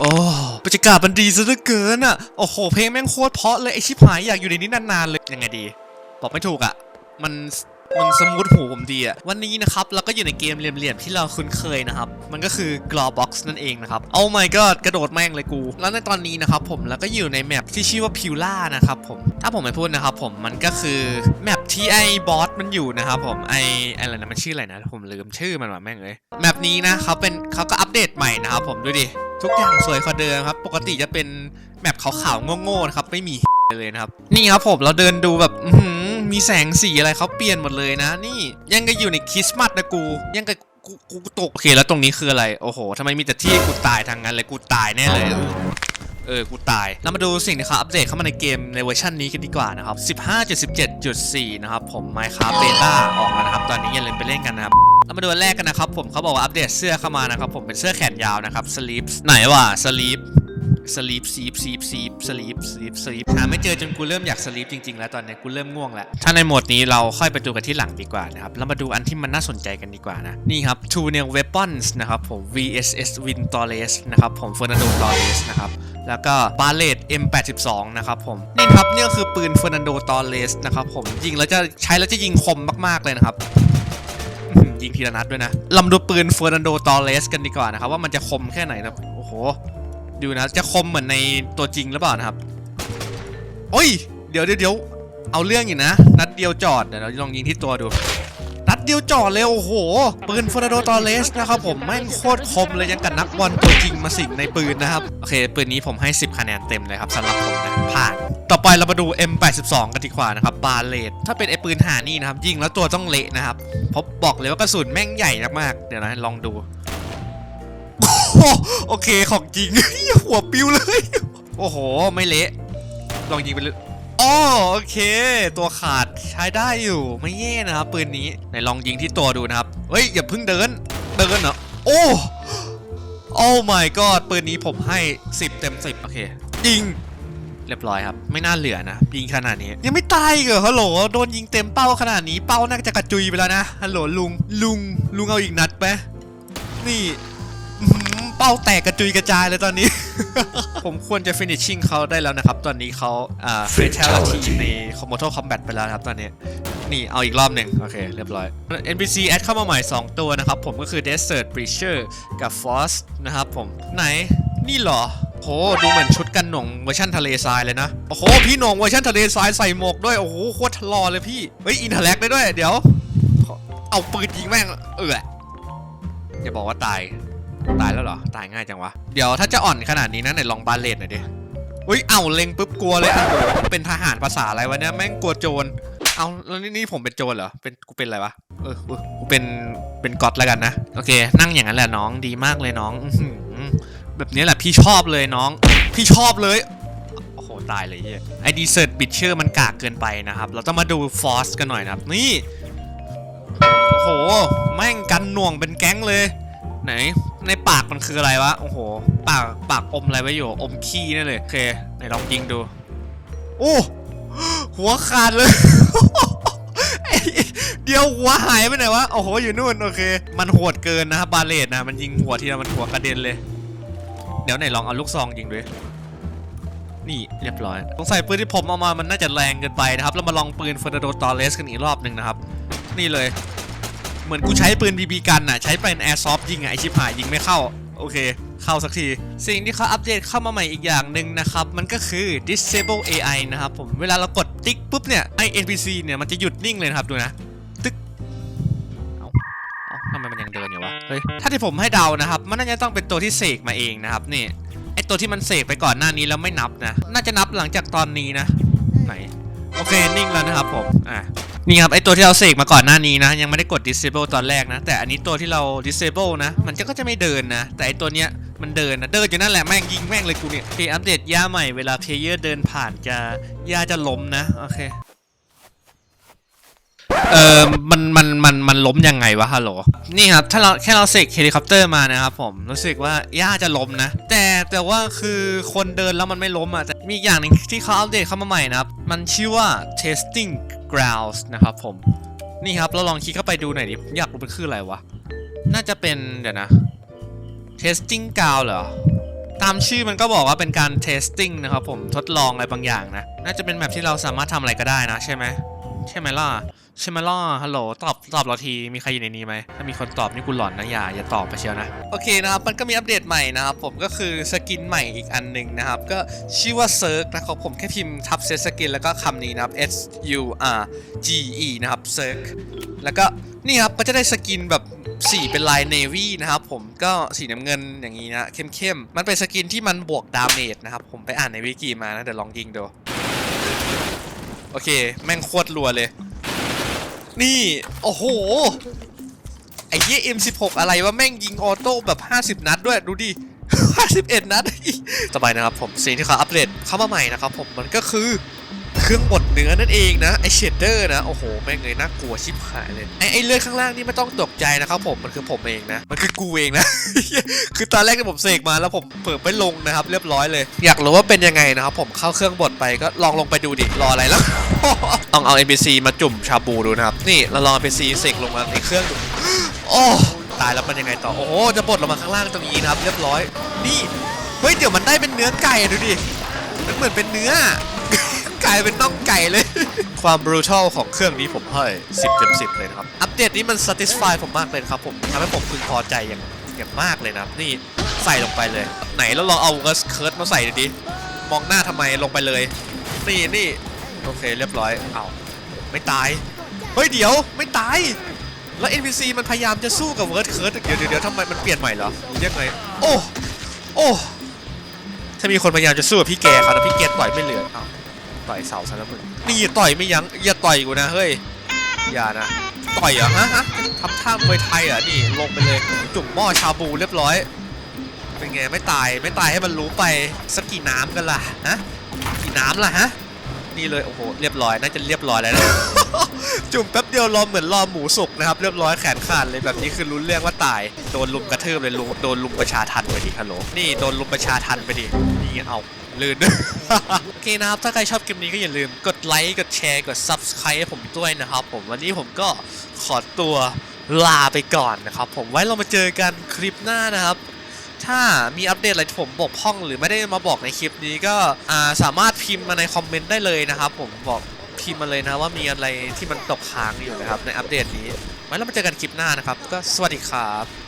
โอ้บรรยากาศมันดีซะเหลือเกินอะ โอ้โห เพลงแม่งโคตรเพราะเลยไอชิบหายอยากอยู่ในนี้นานๆเลย ยังไงดี บอกไม่ถูกอะ มันมันสมูทหูผมดีอะวันนี้นะครับเราก็อยู่ในเกมเหลี่ยมๆที่เราคุ้นเคยนะครับ มันก็คือ Glowbox นั่นเองนะครับ Oh my god กระโดดแม่งเลยกู แล้วในตอนนี้นะครับผมแล้วก็อยู่ในแมปที่ชื่อว่า Pula นะครับผมถ้าผมไม่พูดนะครับผมมันก็คือแมปที่ไอ้บอสมันอยู่นะครับผมไอ้อะไรนะมันชื่ออะไรนะผมลืมชื่อมันว่ะแม่งเลยแมปนี้นะเขาเป็นเขาก็อัปเดตใหม่นะครับผมดูดิ ทุกอย่างสวยกว่าเดิมครับ ปกติจะเป็นแมปขาวๆโง่ๆนะครับไม่มีเลยนะครับ นี่ครับผมเราเดินดูแบบมีแสงสีอะไรเขาเปลี่ยนหมดเลยนะ นี่ยังก็อยู่ในคริสต์มาสนะกู ยังก็กูตกโอเคแล้วตรงนี้คืออะไร โอ้โหทำไมมีแต่ที่กูตายทางนั้นเลยกูตายแน่เลย เออ กูตายแล้วมาดูสิ่งที่เขาอัปเดตเข้ามาในเกมในเวอร์ชันนี้กันดีกว่านะครับ 15.17.4 นะครับผม Minecraft Beta ออกแล้วนะครับ ตอนนี้อย่าลืมไปเล่นกันนะครับเรามาดูอันแรกกันนะครับผมเขาบอกว่าอัปเดตเสื้อเข้ามานะครับผมเป็นเสื้อแขนยาวนะครับ Sleeps ไหนวะ Sleep สลีปซีปซีปซีปสลีปสลีปสลีปหาไม่เจอจนกูเริ่มอยากสลีปจริงๆ แล้วตอนนี้กูเริ่มง่วงแล้วถ้าในโหมดนี้เราค่อยไปดูกันที่หลังดีกว่านะครับเรามาดูอันที่มันน่าสนใจกันดีกว่านะ นี่ครับ Two New Weapons นะครับผม VSS Win Torres นะครับผม Fernando Torres นะครับแล้วก็ Barrett M82 นะครับผมนี่ครับนี่ก็คือปืน Fernando Torres นะครับผมยิงแล้วจะใช้แล้วจะยิงคมมากๆเลยนะครับอื้อหือยิงทีละนัดด้วยนะลำดูปืนเฟอร์นันโดตอเลสกันดีกว่านะครับว่ามันจะคมแค่ไหนนะโอ้โห ดูนะ จะคมเหมือนในตัวจริงหรือเปล่านะครับ โอ้ย เดี๋ยวเดี๋ยวเอาเรื่องอยู่นะ นัดเดียวจอด เดี๋ยวเราลองยิงที่ตัวดู นัดเดียวจอดเลย โอ้โห ปืนฟอร์นันโดตอเลสนะครับผม แม่งโคตรคมเลยยังกับนักบอลตัวจริงมาสิงในปืนนะครับ โอเค ปืนนี้ผมให้ 10 คะแนนเต็มเลยครับสำหรับผมนะ ผ่าน ต่อไปเรามาดู M82 กันดีกว่านะครับ บาเลตถ้าเป็นไอปืนหานี่นะครับ ยิงแล้วตัวต้องเละนะครับเพราะบอกเลยว่ากระสุนแม่งใหญ่มากๆ เดี๋ยวนะลองดู หโอเคของจริง หัวปิ้วเลย โอ้โห ไม่เละ ลองยิงไปเลยอ๋อโอเค ตัวขาดใช้ได้อยู่ไม่แย่นะครับปืนนี้ไหนลองยิงที่ตัวดูนะครับ เฮ้ย อย่าเพิ่งเดิน เดินเหรอโอ้โอ้ my god ปืนนี้ผมให้ 10 เต็ม 10 โอเค ยิง เรียบร้อยครับ ไม่น่าเหลือนะ ยิงขนาดนี้ ยังไม่ตายอีกเหรอฮัลโหลโดนยิงเต็มเป้าขนาดนี้เป้าน่าจะกระจุยไปแล้วนะฮัลโหลลุงลุงลุงเอาอีกนัดไหมนี่อื้อหือ เป้าแตกกระจุยกระจายเลยตอนนี้ ผมควรจะ finishing เขาได้แล้วนะครับ ตอนนี้เขาอ่า fatality ใน Mortal Kombat ไปแล้วนะครับตอนนี้ นี่เอาอีกรอบหนึ่งโอเค เรียบร้อย NPC แอดเข้ามาใหม่ 2 ตัวนะครับ ผมก็คือ Desert Breacher กับ Frost นะครับผม ไหนนี่เหรอโหดูเหมือนชุดกันหน่งเวอร์ชันทะเลทรายเลยนะ โอ้โห พี่หน่งเวอร์ชันทะเลทรายใส่หมวกด้วย โอ้โห โคตรหล่อเลยพี่ เฮ้ย อินเทอร์แลกได้ด้วย เดี๋ยว เอาปืนยิงแม่ง เอออย่าบอกว่าตาย ตายแล้วเหรอ ตายง่ายจังวะ เดี๋ยวถ้าจะอ่อนขนาดนี้นะไหนลองบาเลตหน่อยดิ อุ้ย เอ้าเล็งปุ๊บกลัวเลยอะเป็นทหารภาษาอะไรวะเนี่ยแม่งกลัวโจร เอาแล้วนี่นี่ผมเป็นโจรเหรอ เป็นกูเป็นอะไรวะ เออกูกูเป็นเป็นก๊อตแล้วกันนะ โอเค นั่งอย่างนั้นแหละน้องดีมากเลยน้อง แบบนี้แหละพี่ชอบเลยน้อง พี่ชอบเลยโอ้โหตายเลยเฮียไอดีเซิร์ตบิดเชอร์มันกากเกินไปนะครับ เราต้องมาดูฟอสกันหน่อยนะครับ นี่ โอ้โห แม่งกันหน่วงเป็นแก๊งเลย ไหน ในปากมันคืออะไรวะ โอ้โห ปาก ปากอมอะไรไว้อยู่ อมขี้นั่นเลย โอเค ไหนลองยิงดู โอ้ หัวขาดเลย เดี๋ยวหัวหายไปไหนวะ โอ้โห อยู่นู่น โอเค มันโหดเกินนะครับบาเลตนะ มันยิงหัวทีละมันหัวกระเด็นเลย เดี๋ยวไหนลองเอาลูกซองยิงด้วยนี่เรียบร้อยสงสัยปืนที่ผมเอามามันน่าจะแรงเกินไปนะครับ เรามาลองปืนเฟอร์นาโดตอเลสกันอีกรอบหนึ่งนะครับ นี่เลย เหมือนกูใช้ปืนบีบีกันน่ะใช้เป็นแอร์ซอฟยิงอะไอชิบหายยิงไม่เข้า โอเค เข้าสักที สิ่งที่เขาอัปเดตเข้ามาใหม่อีกอย่างหนึ่งนะครับ มันก็คือ disable AI นะครับผมเวลาเรากดติ๊กปุ๊บเนี่ยไอ NPC เนี่ยมันจะหยุดนิ่งเลยนะครับดูนะตึ๊กเอาเอาทำไมมันยังเดินอยู่วะ เฮ้ย ถ้าที่ผมให้เดานะครับ มันน่าจะต้องเป็นตัวที่เสกมาเองนะครับ นี่ ไอตัวที่มันเสกไปก่อนหน้านี้แล้วไม่นับนะ น่าจะนับหลังจากตอนนี้นะ ไหน โอเค นิ่งแล้วนะครับผม อะ นี่ครับไอตัวที่เราเสกมาก่อนหน้านี้นะ ยังไม่ได้กด disable ตอนแรกนะ แต่อันนี้ตัวที่เรา disable นะ มันจะก็จะไม่เดินนะ แต่ไอตัวเนี้ยมันเดินนะ เดินอยู่นั่นแหละแม่งยิงแม่งเลยกูเนี่ยโอเคอัปเดตย่าใหม่เวลาเพลเยอร์เดินผ่านจะย่าจะล้มนะโอเคเออมัน มัน มัน มันล้มยังไงวะฮัลโหล นี่ครับ ถ้าเราแค่เราเสกเฮลิคอปเตอร์มานะครับผม รู้สึกว่าย่าจะล้มนะ แต่แต่ว่าคือคนเดินแล้วมันไม่ล้มอะ แต่มีอย่างหนึ่งที่เขาอัปเดตเข้ามาใหม่นะครับ มันชื่อว่า testing grounds นะครับผม นี่ครับเราลองคลิกเข้าไปดูหน่อยดิอยากรู้มันคืออะไรวะ น่าจะเป็นเดี๋ยวนะ testing ground เหรอ ตามชื่อมันก็บอกว่าเป็นการ testing นะครับผมทดลองอะไรบางอย่างนะ น่าจะเป็นแบบที่เราสามารถทำอะไรก็ได้นะใช่ไหมใช่ไหมล่ะ ใช่ไหมล่ะฮัลโหล ตอบ ตอบเราที มีใครอยู่ในนี้ไหม ถ้ามีคนตอบนี่กูหลอนนะอย่า อย่าตอบไปเชียวนะ โอเคนะครับ มันก็มีอัปเดตใหม่นะครับ ผมก็คือสกินใหม่อีกอันหนึ่งนะครับ ก็ชื่อว่าเซิร์กนะครับผมแค่พิมพ์ทับเซตสกินแล้วก็คำนี้นะครับ S U R G E นะครับเซิร์กแล้วก็นี่ครับ ก็จะได้สกินแบบสีเป็นลายเนวี่นะครับผมก็สีน้ำเงินอย่างนี้นะเข้มๆ มันเป็นสกินที่มันบวกดาเมจนะครับผมไปอ่านในวิกิมานะเดี๋ยวลองยิงดู โอเค แม่งโคตรรัวเลย นี่ โอ้โห ไอ้เหี้ย M16 อะไรวะแม่งยิงออโต้แบบ 50 นัดด้วยดูดิ 51 นัดสบายนะครับผมสิ่งที่เขาอัปเดตเข้ามาใหม่นะครับผมมันก็คือเครื่องบดเนื้อนั่นเองนะไอเชดเดอร์นะ โอ้โห แม่งเลยน่ากลัวชิบหายเลย ไอไอเลือดข้างล่างนี่ไม่ต้องตกใจนะครับผมมันคือผมเองนะ มันคือกูเองนะ คือตอนแรกที่ผมเสกมาแล้วผมเปิดไปลงนะครับ เรียบร้อยเลย อยากรู้ว่าเป็นยังไงนะครับผมเข้าเครื่องบดไปก็ลองลงไปดูดิรออะไรแล้ว ต้องเอา NPC มาจุ่มชาบูดูนะครับ นี่เราลอง NPC เสกลงมาในเครื่องดูโอ้ตายแล้วมันยังไงต่อ โอ้โห จะบดลงมาข้างล่างตรงนี้นะครับ เรียบร้อย นี่ เฮ้ย เดี๋ยวมันได้เป็นเนื้อไก่ดูดิ มันเหมือนเป็นเนื้อกลายเป็นน่องไก่เลย ความบรูทัลของเครื่องนี้ผมให้10เต็ม10 เลยนะครับ อัปเดตนี้มัน satisfy ผมมากเลยครับผมทำให้ผมพึงพอใจอย่างอย่างมากเลยนะครับ นี่ใส่ลงไปเลย ไหนแล้วลองเอาเกิร์สเคิร์ดมาใส่ดูดิ มองหน้าทำไมลงไปเลย นี่นี่ โอเคเรียบร้อยเอาไม่ตาย เฮ้ยเดี๋ยวไม่ตาย แล้ว NPC มันพยายามจะสู้กับเวิร์ดเคิร์ดเดี๋ยวเดี๋ยวทำไมมันเปลี่ยนใหม่เหรอหรือยังไงโอ้โอ้ถ้ามีคนพยายามจะสู้กับพี่แกเขาแต่พี่แกต่อยไม่เหลือเอาต่อยเสาซะแล้วมึงนี่ต่อยไม่ยั้งอย่าต่อยกูนะเฮ้ยอย่านะต่อยเหรอฮะฮะทำท่ามวยไทยเหรอะนี่ลงไปเลยจุ่มหม้อชาบูเรียบร้อยเป็นไงไม่ตายไม่ตายให้มันรู้ไปสักกี่น้ำกันล่ะฮะกี่น้ำล่ะฮะ นี่เลยโอ้โหเรียบร้อยน่าจะเรียบร้อยแล้วนะ จุ่มแป๊บเดียวรอเหมือนรอหมูสุกนะครับเรียบร้อยแขนขาดเลยแบบนี้คือรู้เรื่องว่าตายโดนลุมกระทืบเลยลุมโดนลุมประชาทันไปดิฮัลโหลนี่โดนลุมประชาทันไปดินี่เอาลื่นโอเคนะครับ ถ้าใครชอบคลิปนี้ก็อย่าลืมกดไลค์ กดแชร์ กด subscribe ให้ผมด้วยนะครับผม วันนี้ผมก็ขอตัวลาไปก่อนนะครับผม ไว้เรามาเจอกันคลิปหน้านะครับ ถ้ามีอัปเดตอะไรผมบกพร่องหรือไม่ได้มาบอกในคลิปนี้ก็สามารถพิมพ์มาในคอมเมนต์ได้เลยนะครับ ผมบอกพิมพ์มาเลยนะว่ามีอะไรที่มันตกค้างอยู่นะครับในอัปเดตนี้ไว้เรามาเจอกันคลิปหน้านะครับ ก็สวัสดีครับ